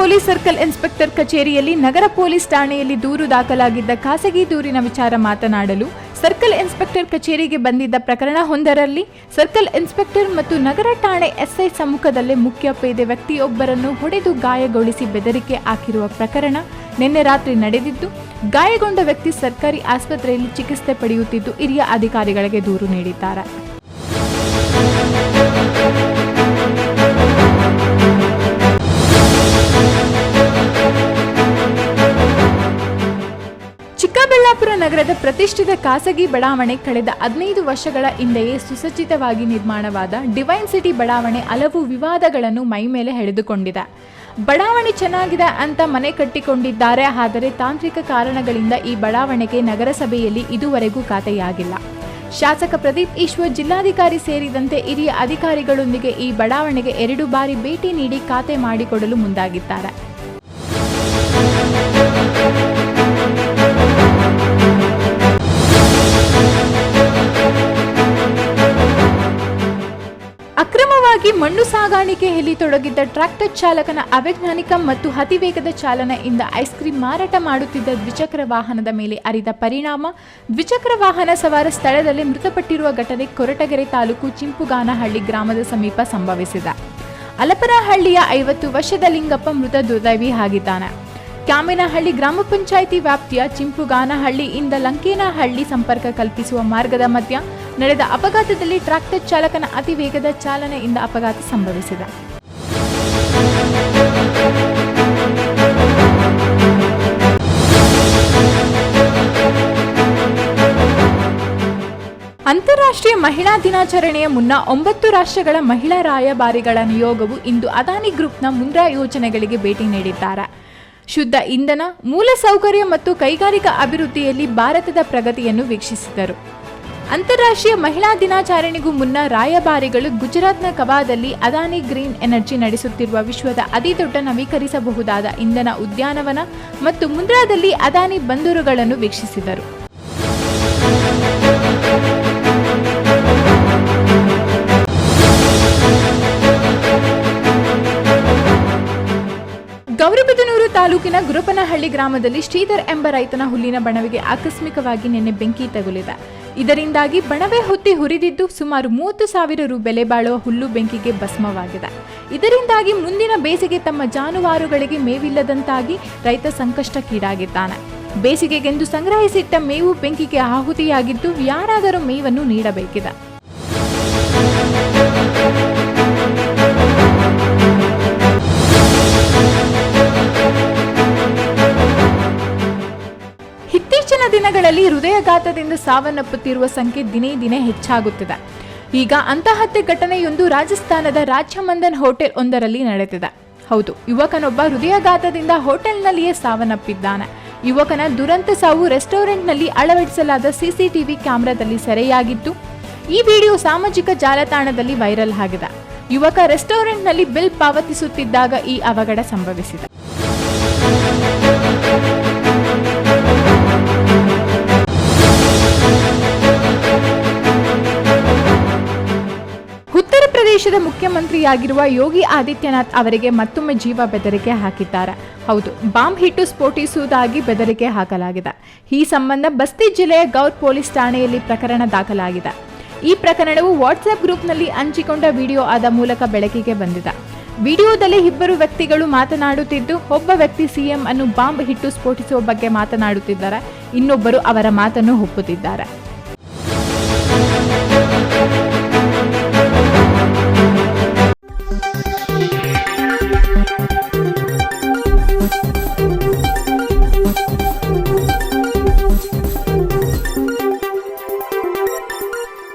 Police circle inspector ಕಚೇರಿಯಲ್ಲಿ ನಗರ police ಠಾಣೆಯಲ್ಲಿ ದೂರು ದಾಖಲಾಗಿದ್ದ ಖಾಸಗಿ ದೂರಿನ ವಿಚಾರ ಮಾತನಾಡಲು ಸರ್ಕಲ್ ಇನ್ಸ್ಪೆಕ್ಟರ್ ಕಚೇರಿಗೆ ಬಂದಿದ್ದ ಪ್ರಕರಣ ಹೊಂದರಲ್ಲಿ ಸರ್ಕಲ್ ಇನ್ಸ್ಪೆಕ್ಟರ್ ಮತ್ತು ನಗರ ಠಾಣೆ ಎಸ್ಐ ಸಮ್ಮುಖದಲ್ಲೇ ಮುಖ್ಯ ಪೇದೆ ವ್ಯಕ್ತಿಯೊಬ್ಬರನ್ನು ಹೊಡೆದು ಗಾಯಗೊಳಿಸಿ ಬೆದರಿಕೆ ಹಾಕಿರುವ ಪ್ರಕರಣ ನಿನ್ನೆ ರಾತ್ರಿ ನಡೆದಿದ್ದು, ಗಾಯಗೊಂಡ ವ್ಯಕ್ತಿ ಸರ್ಕಾರಿ ಆಸ್ಪತ್ರೆಯಲ್ಲಿ ಚಿಕಿತ್ಸೆ ಪಡೆಯುತ್ತಿದ್ದು ಹಿರಿಯ ಅಧಿಕಾರಿಗಳಿಗೆ ದೂರು ನೀಡಿದ್ದಾರೆ. ನಗರದ ಪ್ರತಿಷ್ಠಿತ ಖಾಸಗಿ ಬಡಾವಣೆ ಕಳೆದ ಹದಿನೈದು ವರ್ಷಗಳ ಹಿಂದೆಯೇ ಸುಸಜ್ಜಿತವಾಗಿ ನಿರ್ಮಾಣವಾದ ಡಿವೈನ್ ಸಿಟಿ ಬಡಾವಣೆ ಹಲವು ವಿವಾದಗಳನ್ನು ಮೈಮೇಲೆ ಎಳೆದುಕೊಂಡಿದೆ. ಬಡಾವಣೆ ಚೆನ್ನಾಗಿದೆ ಅಂತ ಮನೆ ಕಟ್ಟಿಕೊಂಡಿದ್ದಾರೆ, ಆದರೆ ತಾಂತ್ರಿಕ ಕಾರಣಗಳಿಂದ ಈ ಬಡಾವಣೆಗೆ ನಗರಸಭೆಯಲ್ಲಿ ಇದುವರೆಗೂ ಖಾತೆಯಾಗಿಲ್ಲ. ಶಾಸಕ ಪ್ರದೀಪ್ ಈಶ್ವರ್ ಜಿಲ್ಲಾಧಿಕಾರಿ ಸೇರಿದಂತೆ ಹಿರಿಯ ಅಧಿಕಾರಿಗಳೊಂದಿಗೆ ಈ ಬಡಾವಣೆಗೆ ಎರಡು ಬಾರಿ ಭೇಟಿ ನೀಡಿ ಖಾತೆ ಮಾಡಿಕೊಡಲು ಮುಂದಾಗಿದ್ದಾರೆ. ಅಕ್ರಮವಾಗಿ ಮಣ್ಣು ಸಾಗಾಣಿಕೆಯಲ್ಲಿ ತೊಡಗಿದ್ದ ಟ್ರ್ಯಾಕ್ಟರ್ ಚಾಲಕನ ಅವೈಜ್ಞಾನಿಕ ಮತ್ತು ಅತಿವೇಗದ ಚಾಲನೆಯಿಂದ ಐಸ್ ಕ್ರೀಮ್ ಮಾರಾಟ ಮಾಡುತ್ತಿದ್ದ ದ್ವಿಚಕ್ರ ವಾಹನದ ಮೇಲೆ ಅರಿದ ಪರಿಣಾಮ, ದ್ವಿಚಕ್ರ ವಾಹನ ಸವಾರ ಸ್ಥಳದಲ್ಲಿ ಮೃತಪಟ್ಟಿರುವ ಘಟನೆ ಕೊರಟಗೆರೆ ತಾಲೂಕು ಚಿಂಪುಗಾನಹಳ್ಳಿ ಗ್ರಾಮದ ಸಮೀಪ ಸಂಭವಿಸಿದೆ. ಅಲಪನಹಳ್ಳಿಯ ಐವತ್ತು ವರ್ಷದ ಲಿಂಗಪ್ಪ ಮೃತ ದುರ್ದೈವಿ ಆಗಿದ್ದಾನೆ. ಕ್ಯಾಮಿನಹಳ್ಳಿ ಗ್ರಾಮ ಪಂಚಾಯಿತಿ ವ್ಯಾಪ್ತಿಯ ಚಿಂಪುಗಾನಹಳ್ಳಿಯಿಂದ ಲಂಕೇನಹಳ್ಳಿ ಸಂಪರ್ಕ ಕಲ್ಪಿಸುವ ಮಾರ್ಗದ ಮಧ್ಯ ನಡೆದ ಅಪಘಾತದಲ್ಲಿ ಟ್ರಾಕ್ಟರ್ ಚಾಲಕನ ಅತಿ ವೇಗದ ಚಾಲನೆಯಿಂದ ಅಪಘಾತ ಸಂಭವಿಸಿದೆ. ಅಂತಾರಾಷ್ಟ್ರೀಯ ಮಹಿಳಾ ದಿನಾಚರಣೆಯ ಮುನ್ನ ಒಂಬತ್ತು ರಾಷ್ಟ್ರಗಳ ಮಹಿಳಾ ರಾಯಭಾರಿಗಳ ನಿಯೋಗವು ಇಂದು ಅದಾನಿ ಗ್ರೂಪ್ನ ಮುಂದ್ರಾ ಯೋಜನೆಗಳಿಗೆ ಭೇಟಿ ನೀಡಿದ್ದಾರೆ. ಶುದ್ಧ ಇಂಧನ, ಮೂಲಸೌಕರ್ಯ ಮತ್ತು ಕೈಗಾರಿಕಾ ಅಭಿವೃದ್ಧಿಯಲ್ಲಿ ಭಾರತದ ಪ್ರಗತಿಯನ್ನು ವೀಕ್ಷಿಸಿದರು. ಅಂತಾರಾಷ್ಟ್ರೀಯ ಮಹಿಳಾ ದಿನಾಚರಣೆಗೂ ಮುನ್ನ ರಾಯಭಾರಿಗಳು ಗುಜರಾತ್ನ ಕವಾದಲ್ಲಿ ಅದಾನಿ ಗ್ರೀನ್ ಎನರ್ಜಿ ನಡೆಸುತ್ತಿರುವ ವಿಶ್ವದ ಅತಿದೊಡ್ಡ ನವೀಕರಿಸಬಹುದಾದ ಇಂಧನ ಉದ್ಯಾನವನ ಮತ್ತು ಮುಂದ್ರಾದಲ್ಲಿ ಅದಾನಿ ಬಂದರುಗಳನ್ನು ವೀಕ್ಷಿಸಿದರು. ಗೌರಿಬಿದನೂರು ತಾಲೂಕಿನ ಗುರುಪನಹಳ್ಳಿ ಗ್ರಾಮದಲ್ಲಿ ಶ್ರೀಧರ್ ಎಂಬ ರೈತನ ಹುಲ್ಲಿನ ಬಣವಿಗೆ ಆಕಸ್ಮಿಕವಾಗಿ ನಿನ್ನೆ ಬೆಂಕಿ ತಗುಲಿದೆ. ಇದರಿಂದಾಗಿ ಬಣವೆ ಹೊತ್ತಿ ಹುರಿದಿದ್ದು ಸುಮಾರು ಮೂವತ್ತು ಸಾವಿರ ರು ಬೆಲೆ ಬಾಳುವ ಹುಲ್ಲು ಬೆಂಕಿಗೆ ಭಸ್ಮವಾಗಿದೆ. ಇದರಿಂದಾಗಿ ಮುಂದಿನ ಬೇಸಿಗೆ ತಮ್ಮ ಜಾನುವಾರುಗಳಿಗೆ ಮೇವಿಲ್ಲದಂತಾಗಿ ರೈತ ಸಂಕಷ್ಟಕ್ಕೀಡಾಗಿದ್ದಾನೆ. ಬೇಸಿಗೆಗೆಂದು ಸಂಗ್ರಹಿಸಿಟ್ಟ ಮೇವು ಬೆಂಕಿಗೆ ಆಹುತಿಯಾಗಿದ್ದು ಯಾರಾದರೂ ಮೇವನ್ನು ನೀಡಬೇಕಿದೆ. ದಿನಗಳಲ್ಲಿ ಹೃದಯಘಾತದಿಂದ ಸಾವನ್ನಪ್ಪುತ್ತಿರುವ ಸಂಖ್ಯೆ ದಿನೇ ದಿನೇ ಹೆಚ್ಚಾಗುತ್ತಿದೆ. ಈಗ ಅಂತಹದ್ದೇ ಘಟನೆಯೊಂದು ರಾಜಸ್ಥಾನದ ರಾಜ್ಯಮಂದನ್ ಹೋಟೆಲ್ ಒಂದರಲ್ಲಿ ನಡೆದಿದೆ. ಹೌದು, ಯುವಕನೊಬ್ಬ ಹೃದಯಘಾತದಿಂದ ಹೋಟೆಲ್ನಲ್ಲಿಯೇ ಸಾವನ್ನಪ್ಪಿದ್ದಾನೆ. ಯುವಕನ ದುರಂತ ಸಾವು ರೆಸ್ಟೋರೆಂಟ್ನಲ್ಲಿ ಅಳವಡಿಸಲಾದ ಸಿಸಿಟಿವಿ ಕ್ಯಾಮೆರಾದಲ್ಲಿ ಸೆರೆಯಾಗಿತ್ತು. ಈ ವಿಡಿಯೋ ಸಾಮಾಜಿಕ ಜಾಲತಾಣದಲ್ಲಿ ವೈರಲ್ ಆಗಿದೆ. ಯುವಕ ರೆಸ್ಟೋರೆಂಟ್ನಲ್ಲಿ ಬಿಲ್ ಪಾವತಿಸುತ್ತಿದ್ದಾಗ ಈ ಅವಘಡ ಸಂಭವಿಸಿದೆ. ಪ್ರದೇಶದ ಮುಖ್ಯಮಂತ್ರಿಯಾಗಿರುವ ಯೋಗಿ ಆದಿತ್ಯನಾಥ್ ಅವರಿಗೆ ಮತ್ತೊಮ್ಮೆ ಜೀವ ಬೆದರಿಕೆ ಹಾಕಿದ್ದಾರೆ. ಹೌದು, ಬಾಂಬ್ ಹಿಟ್ಟು ಸ್ಫೋಟಿಸುವುದಾಗಿ ಬೆದರಿಕೆ ಹಾಕಲಾಗಿದೆ. ಈ ಸಂಬಂಧ ಬಸ್ತಿ ಜಿಲ್ಲೆಯ ಗೌರ್ ಪೊಲೀಸ್ ಠಾಣೆಯಲ್ಲಿ ಪ್ರಕರಣ ದಾಖಲಾಗಿದೆ. ಈ ಪ್ರಕರಣವು ವಾಟ್ಸ್ಆಪ್ ಗ್ರೂಪ್ನಲ್ಲಿ ಹಂಚಿಕೊಂಡ ವಿಡಿಯೋ ಆದ ಮೂಲಕ ಬೆಳಕಿಗೆ ಬಂದಿದೆ. ವಿಡಿಯೋದಲ್ಲಿ ಇಬ್ಬರು ವ್ಯಕ್ತಿಗಳು ಮಾತನಾಡುತ್ತಿದ್ದು, ಒಬ್ಬ ವ್ಯಕ್ತಿ ಸಿಎಂ ಅನ್ನು ಬಾಂಬ್ ಹಿಟ್ಟು ಸ್ಫೋಟಿಸುವ ಬಗ್ಗೆ ಮಾತನಾಡುತ್ತಿದ್ದಾರೆ. ಇನ್ನೊಬ್ಬರು ಅವರ ಮಾತನ್ನು ಒಪ್ಪುತ್ತಿದ್ದಾರೆ.